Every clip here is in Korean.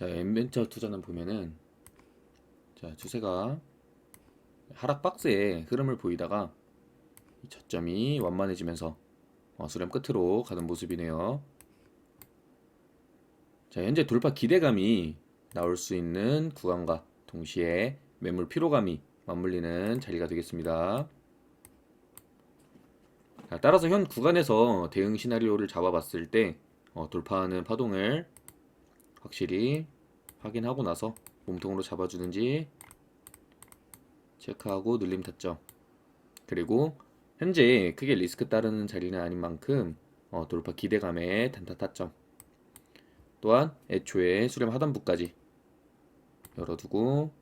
자, 엔벤처 투자는 보면은 자, 추세가 하락 박스의 흐름을 보이다가 이 저점이 완만해지면서 어, 수렴 끝으로 가는 모습이네요. 자, 현재 돌파 기대감이 나올 수 있는 구간과 동시에 매물 피로감이 맞물리는 자리가 되겠습니다. 자, 따라서 현 구간에서 대응 시나리오를 잡아봤을 때 어, 돌파하는 파동을 확실히 확인하고 나서 몸통으로 잡아주는지 체크하고 눌림 타점 그리고 현재 크게 리스크 따르는 자리는 아닌 만큼 어, 돌파 기대감에 단타 타점 또한 애초에 수렴 하단부까지 열어두고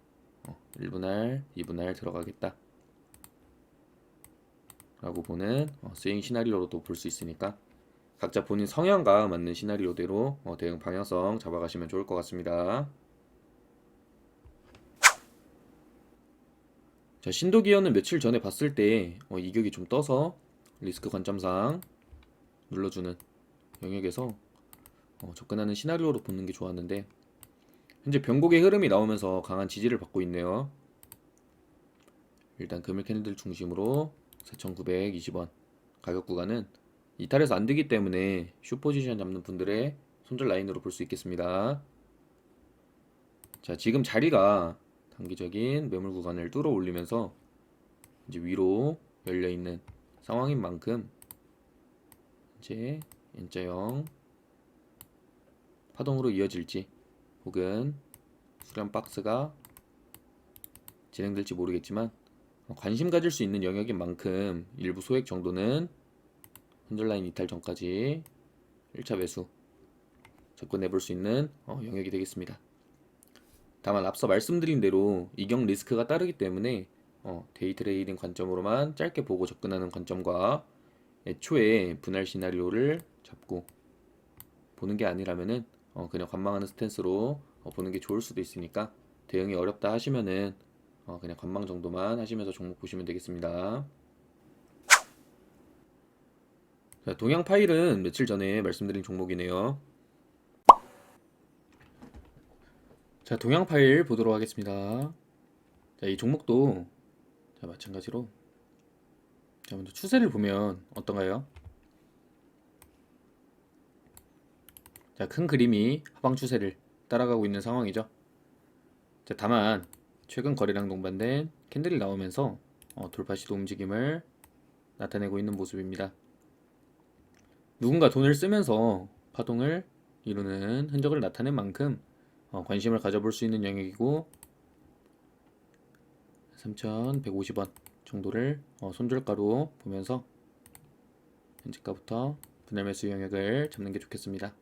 어, 1분할, 2분할 들어가겠다. 라고 보는 어, 스윙 시나리오로도 볼 수 있으니까 각자 본인 성향과 맞는 시나리오대로 어, 대응 방향성 잡아가시면 좋을 것 같습니다. 자, 신도 기어는 며칠 전에 봤을 때 어, 이격이 좀 떠서 리스크 관점상 눌러주는 영역에서 어, 접근하는 시나리오로 보는 게 좋았는데 현재 변곡의 흐름이 나오면서 강한 지지를 받고 있네요. 일단 금일 캔들 중심으로 4,920원 가격 구간은 이탈해서 안 되기 때문에 슈 포지션 잡는 분들의 손절 라인으로 볼 수 있겠습니다. 자, 지금 자리가 단기적인 매물 구간을 뚫어 올리면서 이제 위로 열려 있는 상황인 만큼 이제 N자형 파동으로 이어질지 혹은 수렴 박스가 진행될지 모르겠지만 관심 가질 수 있는 영역인 만큼 일부 소액 정도는 흔들라인 이탈 전까지 1차 매수 접근해 볼 수 있는 어, 영역이 되겠습니다. 다만 앞서 말씀드린 대로 이격 리스크가 따르기 때문에 어, 데이 트레이딩 관점으로만 짧게 보고 접근하는 관점과 애초에 분할 시나리오를 잡고 보는 게 아니라면은 어, 그냥 관망하는 스탠스로 어, 보는 게 좋을 수도 있으니까 대응이 어렵다 하시면은 어, 그냥 관망 정도만 하시면서 종목 보시면 되겠습니다. 자, 동양 파일은 며칠 전에 말씀드린 종목이네요. 자, 동양 파일 보도록 하겠습니다. 자, 이 종목도 자, 마찬가지로 자, 먼저 추세를 보면 어떤가요? 자, 큰 그림이 하방 추세를 따라가고 있는 상황이죠. 자, 다만 최근 거래량 동반된 캔들이 나오면서 어, 돌파 시도 움직임을 나타내고 있는 모습입니다. 누군가 돈을 쓰면서 파동을 이루는 흔적을 나타낸 만큼 어, 관심을 가져볼 수 있는 영역이고 3,150원 정도를 어, 손절가로 보면서 현재가부터 분할 매수 영역을 잡는 게 좋겠습니다.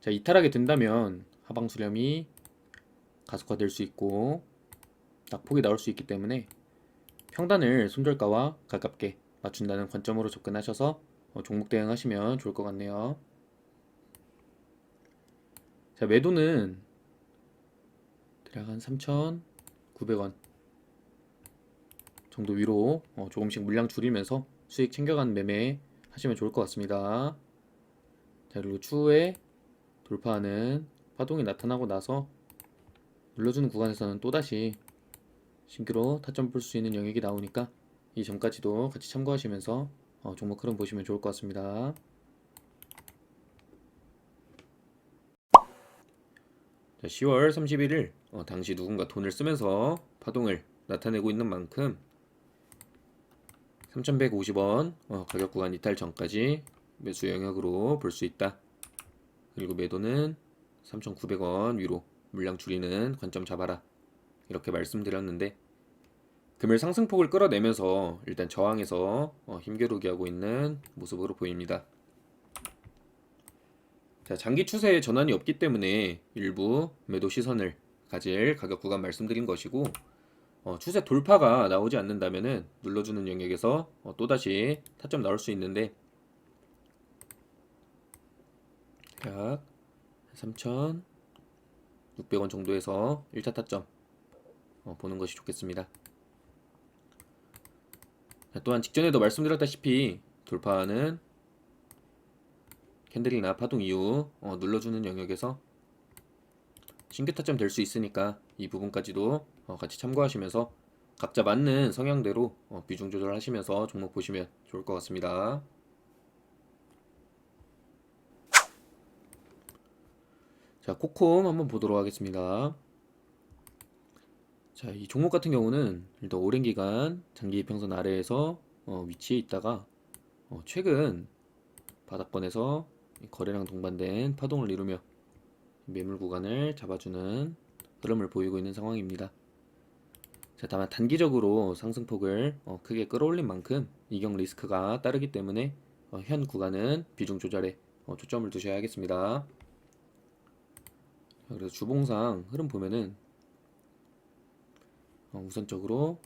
자, 이탈하게 된다면 하방 수렴이 가속화될 수 있고 낙폭이 나올 수 있기 때문에 평단을 손절가와 가깝게 맞춘다는 관점으로 접근하셔서 어, 종목 대응하시면 좋을 것 같네요. 자, 매도는 대략 한 3,900원 정도 위로 어, 조금씩 물량 줄이면서 수익 챙겨가는 매매 하시면 좋을 것 같습니다. 자, 그리고 추후에 돌파하는 파동이 나타나고 나서 눌러주는 구간에서는 또다시 신규로 타점 볼 수 있는 영역이 나오니까 이 점까지도 같이 참고하시면서 어, 종목 흐름 보시면 좋을 것 같습니다. 자, 10월 31일 어, 당시 누군가 돈을 쓰면서 파동을 나타내고 있는 만큼 3,150원 어, 가격 구간 이탈 전까지 매수 영역으로 볼 수 있다. 그리고 매도는 3,900원 위로 물량 줄이는 관점 잡아라. 이렇게 말씀드렸는데 금일 상승폭을 끌어내면서 일단 저항에서 어, 힘겨루기 하고 있는 모습으로 보입니다. 자, 장기 추세에 전환이 없기 때문에 일부 매도 시선을 가질 가격 구간 말씀드린 것이고 어, 추세 돌파가 나오지 않는다면은 눌러주는 영역에서 어, 또다시 타점 나올 수 있는데 약 3,600원 정도에서 1차 타점 어, 보는 것이 좋겠습니다. 자, 또한 직전에도 말씀드렸다시피 돌파하는 캔들이나 파동 이후 어, 눌러주는 영역에서 신규 타점 될 수 있으니까 이 부분까지도 어, 같이 참고하시면서 각자 맞는 성향대로 어, 비중 조절하시면서 종목 보시면 좋을 것 같습니다. 자, 코콤 한번 보도록 하겠습니다. 자, 이 종목 같은 경우는 일단 오랜 기간 장기 이평선 아래에서 어, 위치해 있다가 어, 최근 바닥권에서 이 거래량 동반된 파동을 이루며 매물 구간을 잡아주는 흐름을 보이고 있는 상황입니다. 자, 다만 단기적으로 상승폭을 어, 크게 끌어올린 만큼 이격 리스크가 따르기 때문에 어, 현 구간은 비중 조절에 어, 초점을 두셔야겠습니다. 자, 그래서 주봉상 흐름 보면은 어, 우선적으로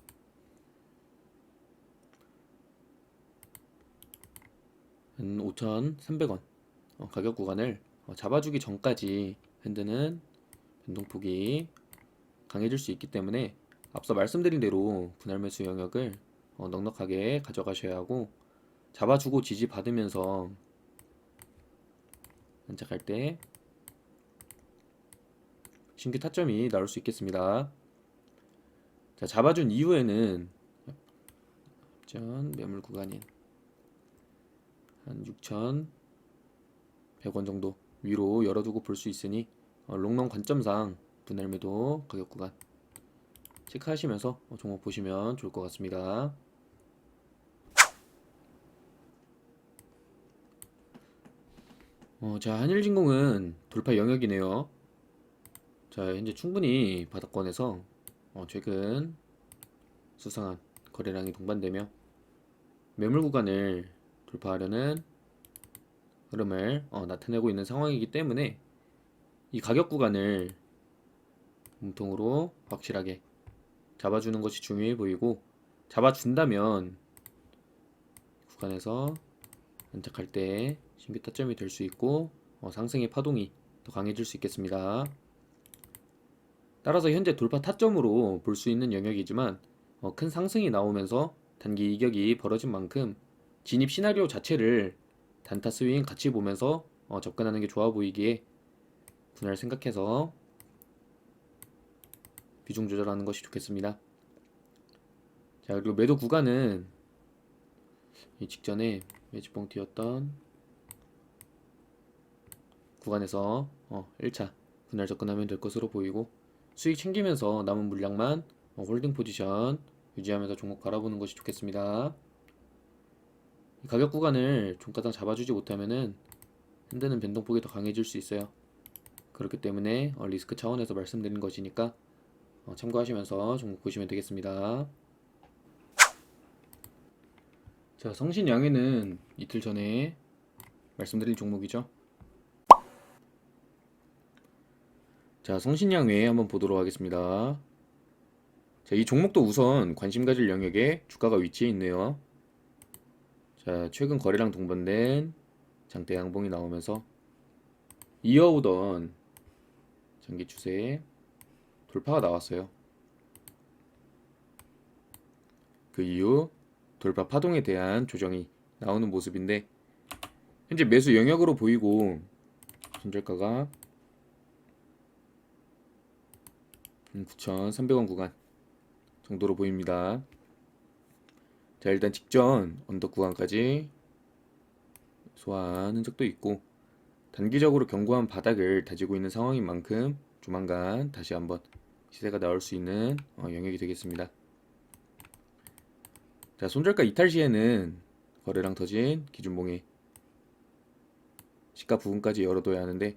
한 5,300원 어, 가격 구간을 어, 잡아주기 전까지 핸드는 변동폭이 강해질 수 있기 때문에 앞서 말씀드린 대로 분할 매수 영역을 어, 넉넉하게 가져가셔야 하고 잡아주고 지지 받으면서 안착할 때 신규 타점이 나올 수 있겠습니다. 자, 잡아준 이후에는 전 매물 구간인 한 6,100원 정도 위로 열어두고 볼 수 있으니 어, 롱런 관점상 분할 매도 가격 구간 체크하시면서 어, 종목 보시면 좋을 것 같습니다. 어, 자, 한일진공은 돌파 영역이네요. 자, 현재 충분히 바닥권에서 어, 최근 수상한 거래량이 동반되며 매물 구간을 돌파하려는 흐름을 어, 나타내고 있는 상황이기 때문에 이 가격 구간을 몸통으로 확실하게 잡아주는 것이 중요해 보이고 잡아준다면 구간에서 안착할 때 신규 타점이 될 수 있고 어, 상승의 파동이 더 강해질 수 있겠습니다. 따라서 현재 돌파 타점으로 볼 수 있는 영역이지만 어, 큰 상승이 나오면서 단기 이격이 벌어진 만큼 진입 시나리오 자체를 단타 스윙 같이 보면서 어, 접근하는 게 좋아 보이기에 분할 생각해서 비중 조절하는 것이 좋겠습니다. 자 그리고 매도 구간은 이 직전에 매집봉 튀었던 구간에서 어, 1차 분할 접근하면 될 것으로 보이고 수익 챙기면서 남은 물량만 어, 홀딩 포지션 유지하면서 종목 바라보는 것이 좋겠습니다. 이 가격 구간을 종가당 잡아주지 못하면은 핸드는 변동폭이 더 강해질 수 있어요. 그렇기 때문에 어, 리스크 차원에서 말씀드린 것이니까 어, 참고하시면서 종목 보시면 되겠습니다. 자, 성신양해는 이틀 전에 말씀드린 종목이죠. 자, 성신양회 한번 보도록 하겠습니다. 자, 이 종목도 우선 관심 가질 영역에 주가가 위치해 있네요. 자, 최근 거래량 동반된 장대 양봉이 나오면서 이어오던 장기 추세에 돌파가 나왔어요. 그 이후 돌파 파동에 대한 조정이 나오는 모습인데 현재 매수 영역으로 보이고 손절가가 9,300원 구간 정도로 보입니다. 자 일단 직전 언덕 구간까지 소화한 흔적도 있고 단기적으로 견고한 바닥을 다지고 있는 상황인 만큼 조만간 다시 한번 시세가 나올 수 있는 어, 영역이 되겠습니다. 자 손절가 이탈 시에는 거래량 터진 기준봉의 시가 부분까지 열어둬야 하는데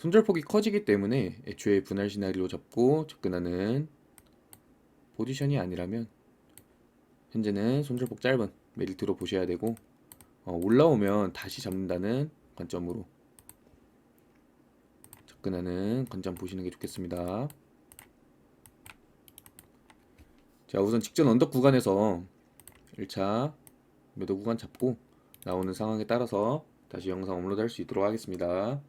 손절폭이 커지기 때문에 애초에 분할 시나리오 잡고 접근하는 포지션이 아니라면 현재는 손절폭 짧은 메리트로 보셔야 되고 어, 올라오면 다시 잡는다는 관점으로 접근하는 관점 보시는 게 좋겠습니다. 자 우선 직전 언덕 구간에서 1차 매도 구간 잡고 나오는 상황에 따라서 다시 영상 업로드 할 수 있도록 하겠습니다.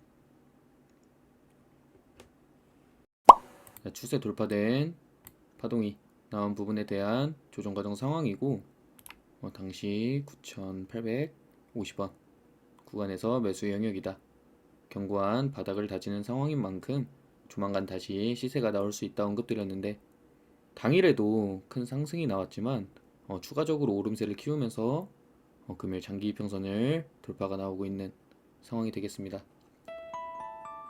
추세 돌파된 파동이 나온 부분에 대한 조정 과정 상황이고 어, 당시 9,850원 구간에서 매수 영역이다. 견고한 바닥을 다지는 상황인 만큼 조만간 다시 시세가 나올 수 있다 언급드렸는데 당일에도 큰 상승이 나왔지만 어, 추가적으로 오름세를 키우면서 어, 금일 장기 이평선을 돌파가 나오고 있는 상황이 되겠습니다.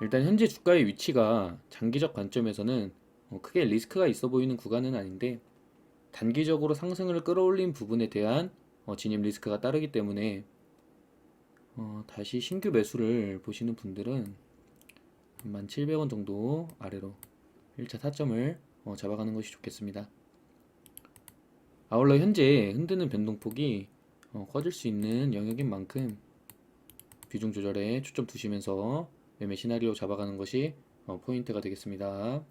일단 현재 주가의 위치가 장기적 관점에서는 어, 크게 리스크가 있어 보이는 구간은 아닌데 단기적으로 상승을 끌어올린 부분에 대한 어, 진입 리스크가 따르기 때문에 어, 다시 신규 매수를 보시는 분들은 17,000원 정도 아래로 1차 타점을 어, 잡아가는 것이 좋겠습니다. 아울러 현재 흔드는 변동폭이 어, 커질 수 있는 영역인 만큼 비중 조절에 초점 두시면서 매매 시나리오 잡아가는 것이 어, 포인트가 되겠습니다.